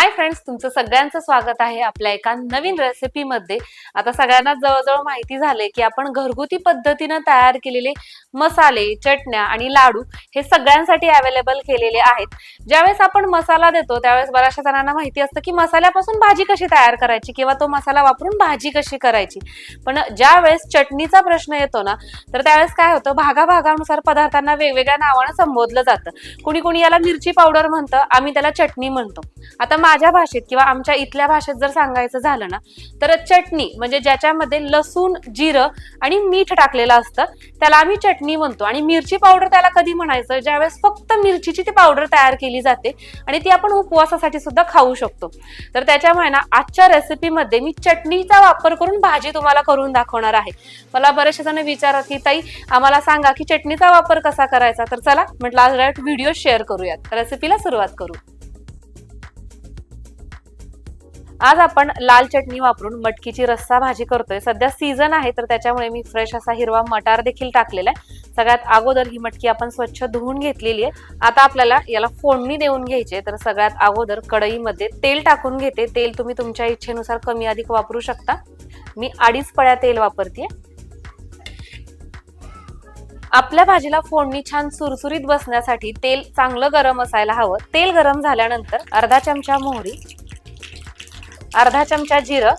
Hi friends तुमचं सगळ्यांचं स्वागत आहे आपल्या एका नवीन रेसिपीमध्ये आता सगळ्यांना जवळजवळ माहिती झाले की आपण घरगुती पद्धतीनं तयार केलेले मसाले चटण्या आणि लाडू हे सगळ्यांसाठी अवेलेबल केलेले आहेत. ज्यावेळेस आपण मसाला देतो त्यावेळेस बऱ्याचशा जणांना माहिती असतं की मसाल्यापासून भाजी कशी तयार करायची किंवा तो मसाला वापरून भाजी कशी करायची. पण ज्यावेळेस चटणीचा प्रश्न येतो ना तर त्यावेळेस काय होतं भागाभागानुसार पदार्थांना वेगवेगळ्या नावानं संबोधलं जातं. कुणी कुणी याला मिरची पावडर म्हणतं आम्ही त्याला चटणी म्हणतो. आता माझ्या भाषेत किंवा आमच्या इथल्या भाषेत जर सांगायचं झालं ना तर चटणी म्हणजे ज्याच्यामध्ये लसूण जिरं आणि मीठ टाकलेलं असतं त्याला आम्ही चटणी म्हणतो. आणि मिरची पावडर त्याला कधी म्हणायचं? ज्यावेळेस फक्त मिरचीची ती पावडर तयार केली जाते आणि ती आपण उपवासासाठी सुद्धा खाऊ शकतो. तर त्याच्यामुळे ना आजच्या रेसिपीमध्ये मी चटणीचा वापर करून भाजी तुम्हाला करून दाखवणार आहे. मला बरेचसे जण विचारत की ताई आम्हाला सांगा की चटणीचा वापर कसा करायचा? तर चला म्हटलं आज व्हिडिओ शेअर करूयात. रेसिपीला सुरुवात करू. आज आपण लाल चटणी वापरून मटकीची रस्सा भाजी करतोय. सध्या सीझन आहे तर त्याच्यामुळे मी फ्रेश असा हिरवा मटार देखील टाकलेला आहे. सगळ्यात अगोदर ही मटकी आपण स्वच्छ धुवून घेतलेली आहे. आता आपल्याला याला फोडणी देऊन घ्यायची आहे तर सगळ्यात अगोदर कढईमध्ये तेल टाकून घेते. तेल तुम्ही तुमच्या इच्छेनुसार कमी अधिक वापरू शकता. मी अडीच पळ्या तेल वापरते आपल्या भाजीला फोडणी छान सुरसुरीत बसण्यासाठी तेल चांगलं गरम असायला हवं. तेल गरम झाल्यानंतर अर्धा चमचा मोहरी अर्धा चमचा जिरं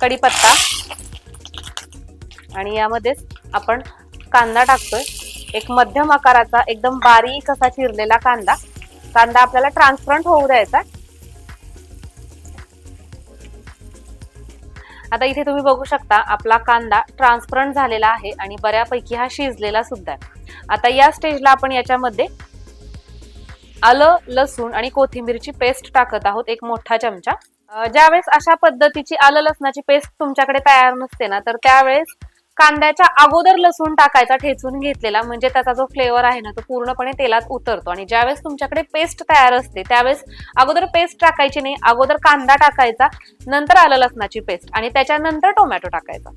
कढीपत्ता आणि यामध्येच आपण कांदा टाकतोय. एक मध्यम आकाराचा एकदम बारीक असा चिरलेला कांदा. कांदा आपल्याला ट्रान्सपरंट होऊ द्यायचा आता इथे तुम्ही बघू शकता आपला कांदा ट्रान्सपरंट झालेला आहे आणि बऱ्यापैकी हा शिजलेला सुद्धा आहे. आता या स्टेजला आपण याच्यामध्ये आलं लसूण आणि कोथिंबीरची पेस्ट टाकत आहोत एक मोठा चमचा. ज्यावेळेस अशा पद्धतीची आलं लसणाची पेस्ट तुमच्याकडे तयार नसते ना तर त्यावेळेस कांद्याच्या अगोदर लसूण टाकायचा ठेचून घेतलेला म्हणजे त्याचा जो फ्लेवर आहे ना तो पूर्णपणे तेलात उतरतो. आणि ज्यावेळेस तुमच्याकडे पेस्ट तयार असते त्यावेळेस अगोदर पेस्ट टाकायची नाही अगोदर कांदा टाकायचा नंतर आलं लसणाची पेस्ट आणि त्याच्यानंतर टोमॅटो टाकायचा.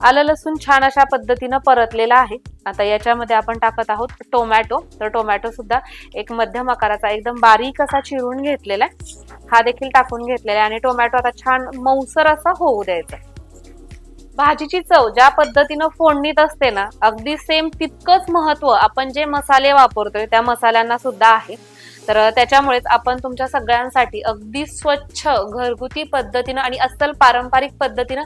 आलं लसूण छान अशा पद्धतीनं परतलेला आहे. आता याच्यामध्ये आपण टाकत आहोत टोमॅटो. तर टोमॅटो सुद्धा एक मध्यम आकाराचा एकदम बारीक असा चिरून घेतलेला आहे. हा देखील टाकून घेतलेला आहे आणि टोमॅटो आता छान मऊसर असा होऊ द्यायचा. भाजीची चव ज्या पद्धतीनं फोडणीत असते ना अगदी सेम तितकंच महत्त्व आपण जे मसाले वापरतोय त्या मसाल्यांना सुद्धा आहे. तर त्याच्यामुळेच आपण तुमच्या सगळ्यांसाठी अगदी स्वच्छ घरगुती पद्धतीनं आणि अस्सल पारंपरिक पद्धतीनं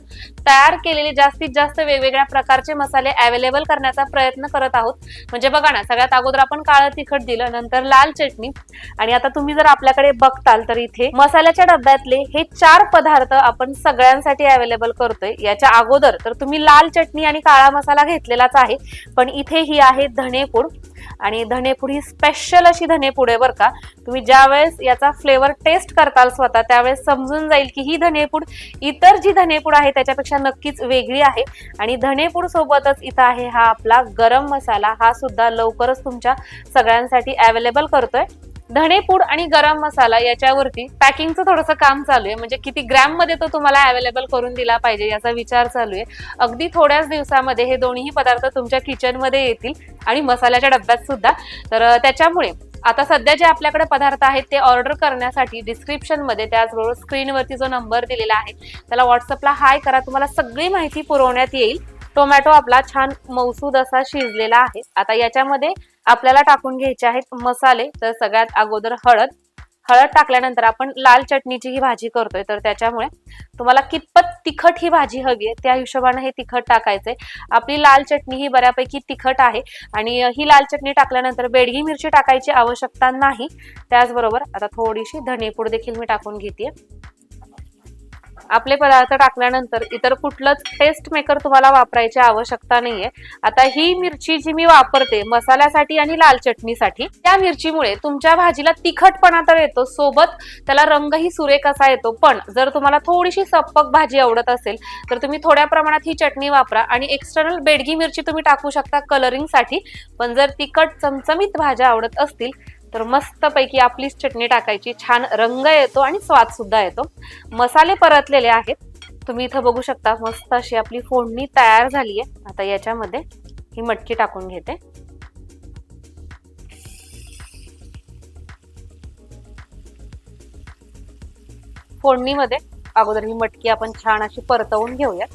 तयार केलेले जास्तीत जास्त वेगवेगळ्या प्रकारचे मसाले अवेलेबल करण्याचा प्रयत्न करत आहोत. म्हणजे बघा ना सगळ्यात अगोदर आपण काळं तिखट दिलं नंतर लाल चटणी. आणि आता तुम्ही जर आपल्याकडे बघताल तर इथे मसाल्याच्या डब्यातले हे चार पदार्थ आपण सगळ्यांसाठी अवेलेबल करतोय. याच्या अगोदर तर तुम्ही लाल चटणी आणि काळा मसाला घेतलेलाच आहे. पण इथे ही आहे धणेपूड. आणि धनेपूड ही स्पेशल अशी धणेपूड आहे बरं का. तुम्ही ज्यावेळेस याचा फ्लेवर टेस्ट करताल स्वतः त्यावेळेस समजून जाईल की ही धनेपूड इतर जी धनेपूड आहे त्याच्यापेक्षा नक्कीच वेगळी आहे. आणि धनेपूड सोबतच इथं आहे हा आपला गरम मसाला हा सुद्धा लवकरच तुमच्या सगळ्यांसाठी अवेलेबल करतोय. धणेपूड आणि गरम मसाला याच्यावरती पॅकिंगचं थोडंसं काम चालू आहे. म्हणजे किती ग्रॅममध्ये तो तुम्हाला अवेलेबल करून दिला पाहिजे याचा विचार चालू आहे. अगदी थोड्याच दिवसामध्ये हे दोन्ही पदार्थ तुमच्या किचनमध्ये येतील आणि मसाल्याच्या डब्यात सुद्धा. तर त्याच्यामुळे आता सध्या जे आपल्याकडे पदार्थ आहेत ते ऑर्डर करण्यासाठी डिस्क्रिप्शनमध्ये त्याचबरोबर स्क्रीनवरती जो नंबर दिलेला आहे त्याला व्हॉट्सअपला हाय करा. तुम्हाला सगळी माहिती पुरवण्यात येईल. टोमॅटो आपला छान मौसूद असा शिजलेला आहे. आता याच्यामध्ये आपल्याला टाकून घ्यायचे आहेत मसाले. तर सगळ्यात अगोदर हळद. हळद टाकल्यानंतर आपण लाल चटणीची ही भाजी करतोय. तर त्याच्यामुळे तुम्हाला कितपत तिखट ही भाजी हवी आहे त्या हिशोबाने हे तिखट टाकायचंय. आपली लाल चटणी ही बऱ्यापैकी तिखट आहे आणि ही लाल चटणी टाकल्यानंतर बेडगी मिरची टाकायची आवश्यकता नाही. त्याचबरोबर आता थोडीशी धनेपूड देखील मी टाकून घेते आपले पदार्थ टाकल्यानंतर इतर कुठलंच टेस्ट मेकर तुम्हाला वापरायची आवश्यकता नाहीये. आता ही मिरची जी मी वापरते मसाल्यासाठी आणि लाल चटणीसाठी त्या मिरचीमुळे तुमच्या भाजीला तिखटपणा तर येतो सोबत त्याला रंगही सुरेख असा येतो. पण जर तुम्हाला थोडीशी सप्पक भाजी आवडत असेल तर तुम्ही थोड्या प्रमाणात ही चटणी वापरा आणि एक्सटर्नल बेडगी मिरची तुम्ही टाकू शकता कलरिंगसाठी पण जर तिखट चमचमीत भाज्या आवडत असतील तर मस्तपैकी आपलीच चटणी टाकायची. छान रंग येतो आणि स्वाद सुद्धा येतो. मसाले परतलेले आहेत. तुम्ही इथं बघू शकता मस्त अशी आपली फोडणी तयार झाली आहे. आता याच्यामध्ये ही मटकी टाकून घेते. फोडणीमध्ये अगोदर ही मटकी आपण छान अशी परतवून घेऊयात.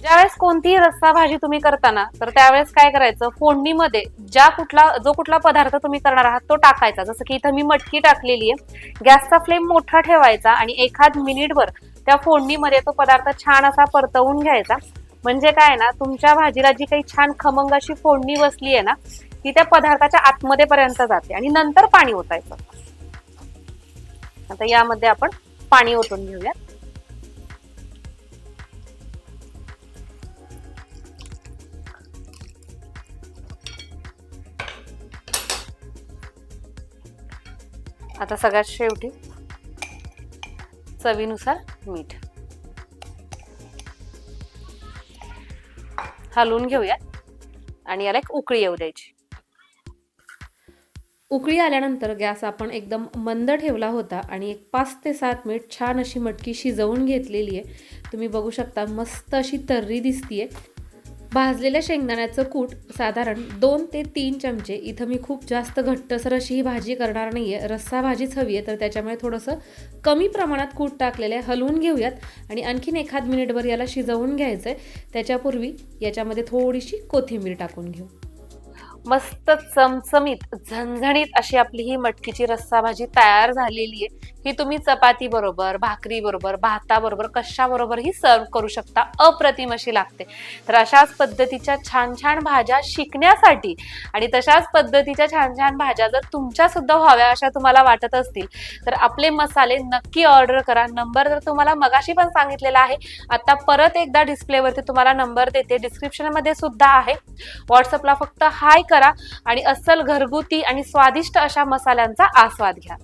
ज्यावेळेस कोणतीही रस्सा भाजी तुम्ही करताना तर त्यावेळेस काय करायचं? फोडणीमध्ये ज्या कुठला जो कुठला पदार्थ तुम्ही करणार आहात तो टाकायचा. जसं की इथं मी मटकी टाकलेली आहे. गॅसचा फ्लेम मोठा ठेवायचा आणि एखाद मिनिटभर त्या फोडणीमध्ये तो पदार्थ छान असा परतवून घ्यायचा. म्हणजे काय ना तुमच्या भाजीला जी काही छान खमंग अशी फोडणी बसली आहे ना ती त्या पदार्थाच्या आतमध्ये पर्यंत जाते आणि नंतर पाणी ओतायचं. आता यामध्ये आपण पाणी ओतून घेऊया आता सगळ्यात शेवटी चवीनुसार मीठ. हलवून घेऊया आणि याला एक उकळी येऊ द्यायची. उकळी आल्यानंतर गॅस आपण एकदम मंद ठेवला होता आणि एक पाच ते सात मिनिट छान अशी मटकी शिजवून घेतलेली आहे. तुम्ही बघू शकता मस्त अशी तर्री दिसतीये. भाजलेल्या शेंगदाण्याचं कूट साधारण दोन ते तीन चमचे. इथं मी खूप जास्त घट्टसर अशी ही भाजी करणार नाही आहे रस्सा भाजीच हवी आहे तर त्याच्यामुळे थोडंसं कमी प्रमाणात कूट टाकलेलं आहे. हलवून घेऊयात आणि आणखीन एखाद मिनिटभर याला शिजवून घ्यायचं आहे त्याच्यापूर्वी याच्यामध्ये थोडीशी कोथिंबीर टाकून घेऊ. मस्त चमचमीत झणझणीत अशी आपली ही मटकीची रस्सा भाजी तयार झालेली आहे. ही तुम्ही चपाती बरोबर भाकरी बरोबर भाताबरोबर कशाबरोबर ही सर्व करू शकता. अप्रतिम अशी लागते. तर अशाच पद्धतीच्या छान छान भाज्या शिकण्यासाठी आणि तशाच पद्धतीच्या छान छान भाज्या जर तुमच्या सुद्धा व्हाव्या अशा तुम्हाला वाटत असतील तर आपले मसाले नक्की ऑर्डर करा. नंबर जर तुम्हाला मगाशी पण सांगितलेला आहे. आता परत एकदा डिस्प्लेवरती तुम्हाला नंबर देते. डिस्क्रिप्शनमध्ये सुद्धा आहे. व्हॉट्सअपला फक्त हाय करा आणि अस्सल घरगुती आणि स्वादिष्ट अशा मसाल्यांचा आस्वाद घ्या.